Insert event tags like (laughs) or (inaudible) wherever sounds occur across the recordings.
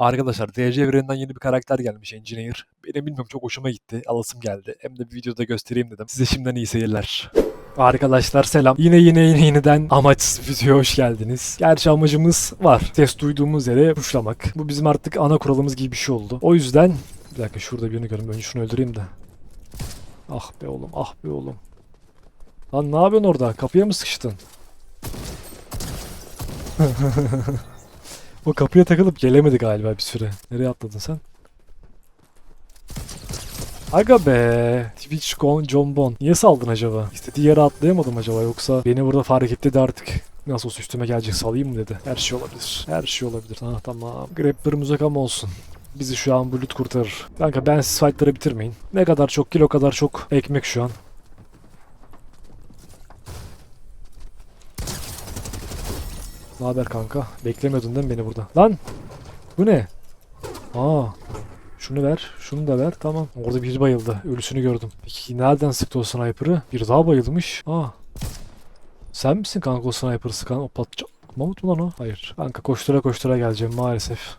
Arkadaşlar DC evreninden yeni bir karakter gelmiş Engineer. Benim bilmiyorum çok hoşuma gitti. Alasım geldi. Hem de bir videoda göstereyim dedim. Size şimdiden iyi seyirler. Arkadaşlar selam. Yine yine yine yeniden amaçsız videoya hoş geldiniz. Gerçi amacımız var. Ses duyduğumuz yere puşlamak. Bu bizim artık ana kuralımız gibi bir şey oldu. O yüzden... Bir dakika şurada birini görüyorum. Önce şunu öldüreyim de. Ah be oğlum ah be oğlum. Lan ne yapıyorsun orada? Kapıya mı sıkıştın? (laughs) O kapıya takılıp gelemedi galiba bir süre. Nereye atladın sen? Aga be. Twitch John Bon. Niye saldın acaba? İstediği yere atlayamadım acaba yoksa beni burada fark etti de artık nasıl olsa üstüme gelecek salayım mı dedi. Her şey olabilir. Her şey olabilir. Ah tamam. Grappler'ım uzak olsun. Bizi şu an bu loot kurtarır. Kanka ben siz fightları bitirmeyin. Ne kadar çok kilo kadar çok ekmek şu an. Ne haber kanka? Beklemiyordun değil mi beni burada? Lan! Bu ne? Aa! Şunu ver, şunu da ver. Tamam. Orada bir bayıldı. Ölüsünü gördüm. Peki nereden sıktı o sniper'ı? Bir daha bayılmış. Aa! Sen misin kanka o sniper'ı sıkan? O patlıcan... Mamut mu lan o? Hayır. Kanka koştura koştura geleceğim maalesef.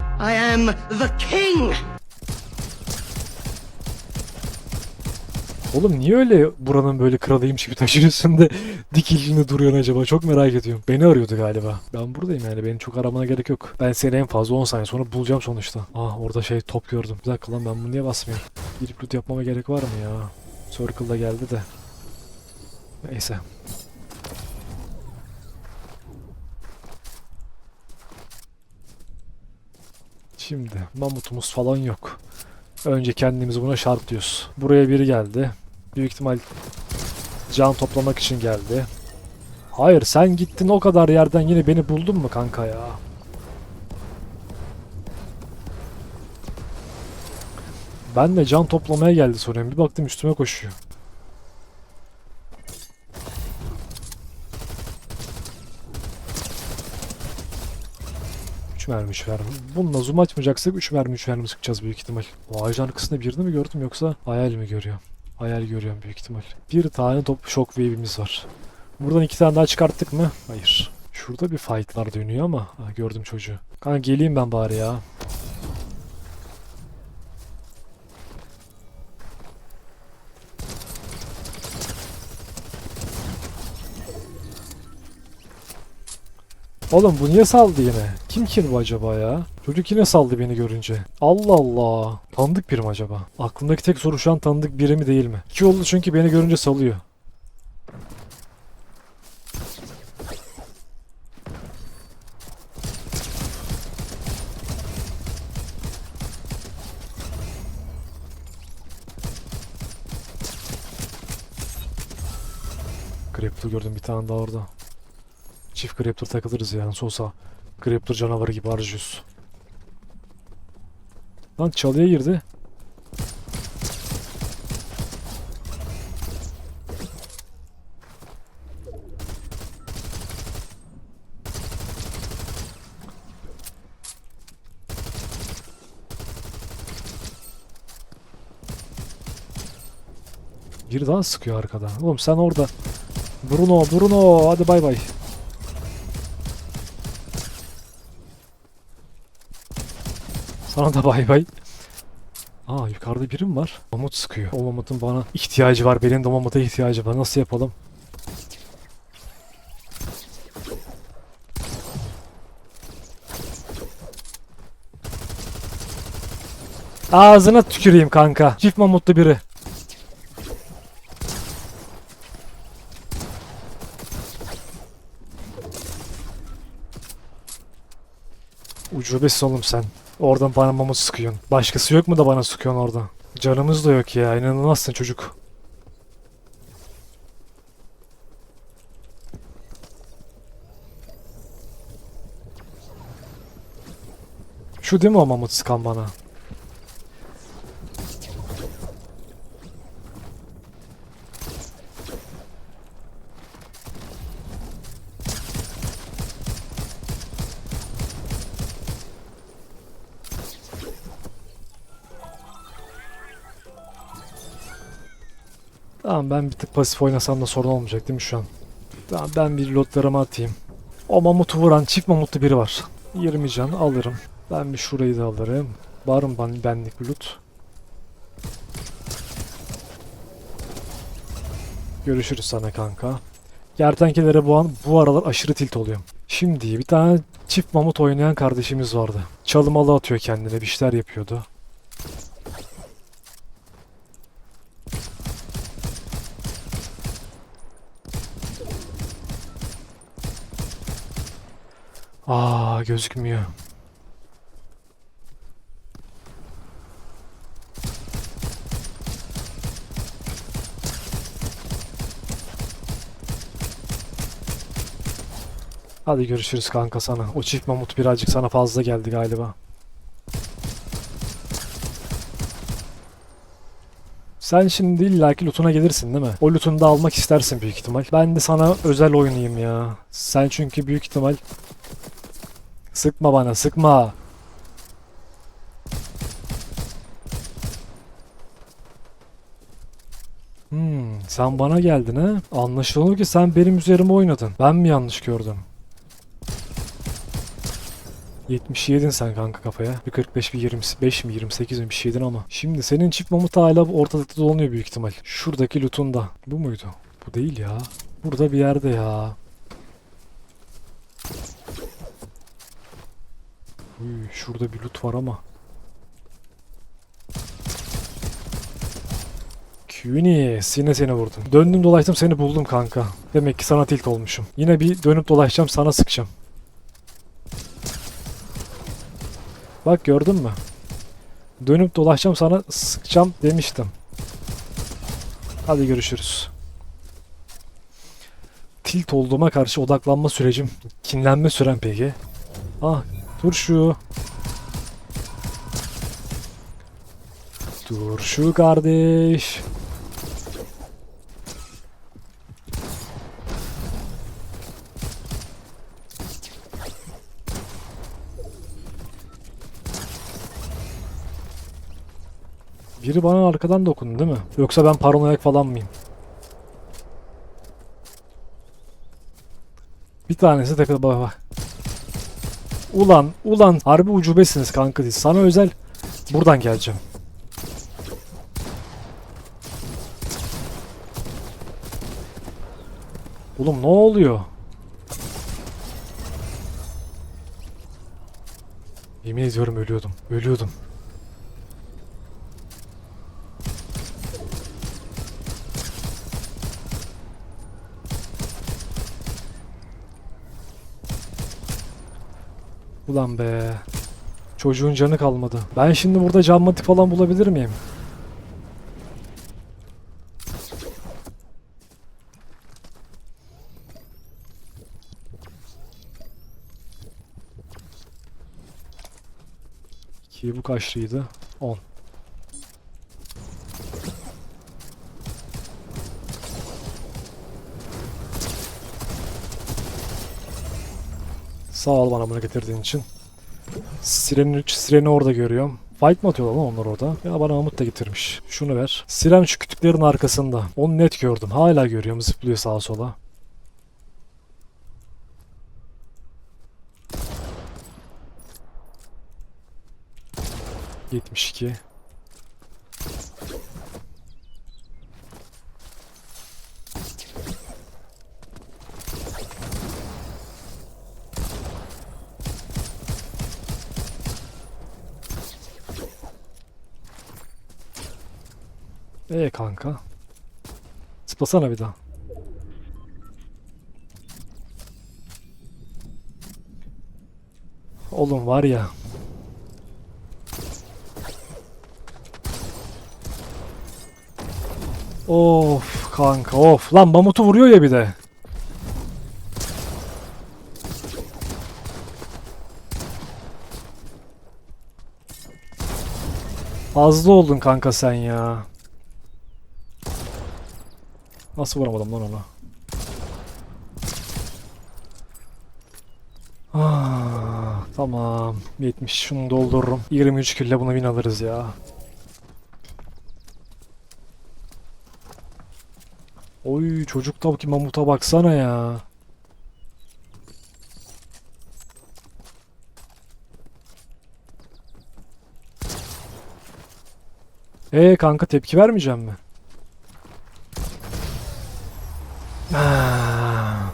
I am the king! Oğlum niye öyle buranın böyle kralıymış gibi taşın üstünde (laughs) dikildiğinde duruyorsun acaba? Çok merak ediyorum. Beni arıyordu galiba. Ben buradayım yani. Beni çok aramana gerek yok. Ben seni en fazla 10 saniye sonra bulacağım sonuçta. Ah orada şey top gördüm. Bir dakika lan ben bunu niye basmıyorum? Girip loot yapmama gerek var mı ya? Circle'da geldi de. Neyse. Şimdi mamutumuz falan yok. Önce kendimizi buna şartlıyoruz. Buraya biri geldi. Büyük ihtimal can toplamak için geldi. Hayır sen gittin o kadar yerden yine beni buldun mu kanka ya? Ben de can toplamaya geldi soruyorum. Bir baktım üstüme koşuyor. Üç mermi üç mermi. Bununla zoom açmayacaksak 3 mermi 3 mermi sıkacağız büyük ihtimal. O ağacın arkasında birini mi gördüm yoksa hayal mi görüyorum? Hayal görüyorum büyük ihtimal. Bir tane top shockwave'imiz var. Buradan iki tane daha çıkarttık mı? Hayır. Şurada bir fightlar dönüyor ama ha, gördüm çocuğu. Kanka geleyim ben bari ya. Oğlum bu niye saldı yine? Kim kim bu acaba ya? Çocuk yine saldı beni görünce. Allah Allah. Tanıdık biri mi acaba? Aklımdaki tek soru şu an tanıdık biri mi değil mi? İki oldu çünkü beni görünce salıyor. Grappler gördüm bir tane daha orada. Çift Grappler takılırız yani Sosa. Grappler canavarı gibi harcıyoruz. Lan çalıya girdi. Bir daha sıkıyor arkadan. Oğlum sen orada. Bruno, Bruno hadi bay bay. Sana da bay bay. Aa yukarıda birim var. Mamut sıkıyor. O mamutun bana ihtiyacı var. Benim de mamuta ihtiyacı var. Nasıl yapalım? Ağzına tüküreyim kanka. Çift mamutlu biri. Ucubesin oğlum sen. Oradan bana mamut sıkıyorsun. Başkası yok mu da bana sıkıyorsun orada? Canımız da yok ya. İnanılmazsın çocuk. Şu değil mi o mamut sıkan bana? Tamam ben bir tık pasif oynasam da sorun olmayacak değil mi şu an? Tamam ben bir lotlarımı atayım. O mamutu vuran çift mamutlu biri var. 20 can alırım. Ben bir şurayı da alırım. Var mı ben, benlik loot? Görüşürüz sana kanka. Kertenkelere bu an bu aralar aşırı tilt oluyorum. Şimdi bir tane çift mamut oynayan kardeşimiz vardı. Çalımalı atıyor kendine bir şeyler yapıyordu. Aa gözükmüyor. Hadi görüşürüz kanka sana. O çift mamut birazcık sana fazla geldi galiba. Sen şimdi illaki lootuna gelirsin değil mi? O lootunu da almak istersin büyük ihtimal. Ben de sana özel oynayayım ya. Sen çünkü büyük ihtimal... Sıkma bana sıkma. Hmm, sen bana geldin ha? Anlaşılıyor ki sen benim üzerime oynadın. Ben mi yanlış gördüm? 70 yedin sen kanka kafaya. Bir 45 bir 25 mi 28 mi bir şey ama. Şimdi senin çift mamut hala ortalıkta dolanıyor büyük ihtimal. Şuradaki lootunda. Bu muydu? Bu değil ya. Burada bir yerde ya. Uy, şurada bir loot var ama. Küni, sine seni vurdum. Döndüm dolaştım seni buldum kanka. Demek ki sana tilt olmuşum. Yine bir dönüp dolaşacağım sana sıkacağım. Bak gördün mü? Dönüp dolaşacağım sana sıkacağım demiştim. Hadi görüşürüz. Tilt olduğuma karşı odaklanma sürecim. Kinlenme sürem peki. Ah dur şu. Dur şu kardeş. Biri bana arkadan dokundu değil mi? Yoksa ben paranoyak falan mıyım? Bir tanesi tepede bak bak. Ulan ulan harbi ucubesiniz kanka siz. Sana özel buradan geleceğim. Oğlum ne oluyor? Yemin ediyorum ölüyordum. Ölüyordum. Ulan be. Çocuğun canı kalmadı. Ben şimdi burada cam matik falan bulabilir miyim? İki bu kaçlıydı? 10. Sağ ol bana bunu getirdiğin için. Sireni, sireni orada görüyorum. Fight mı atıyorlar lan onlar orada? Ya bana Mahmut da getirmiş. Şunu ver. Siren şu kütüklerin arkasında. Onu net gördüm. Hala görüyorum. Zıplıyor sağa sola. Yetmiş iki. Ee kanka. Zıplasana bir daha. Oğlum var ya. Of kanka of. Lan mamutu vuruyor ya bir de. Fazla oldun kanka sen ya. Nasıl vuramadım lan ona? Ah, tamam. 70 şunu doldururum. 23 kille bunu win alırız ya. Oy çocuk tabi ki mamuta baksana ya. E kanka tepki vermeyeceğim mi? (sighs)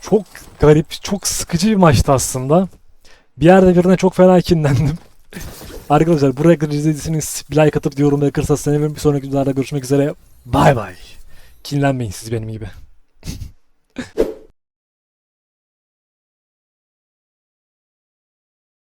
Çok garip, çok sıkıcı bir maçtı aslında. Bir yerde birine çok fena kinlendim. (laughs) Arkadaşlar buraya kadar izlediyseniz like atıp yorumlara kırsa sevinirim. Bir sonraki videolarda görüşmek üzere. Bay bay. Kinlenmeyin siz benim gibi. (laughs)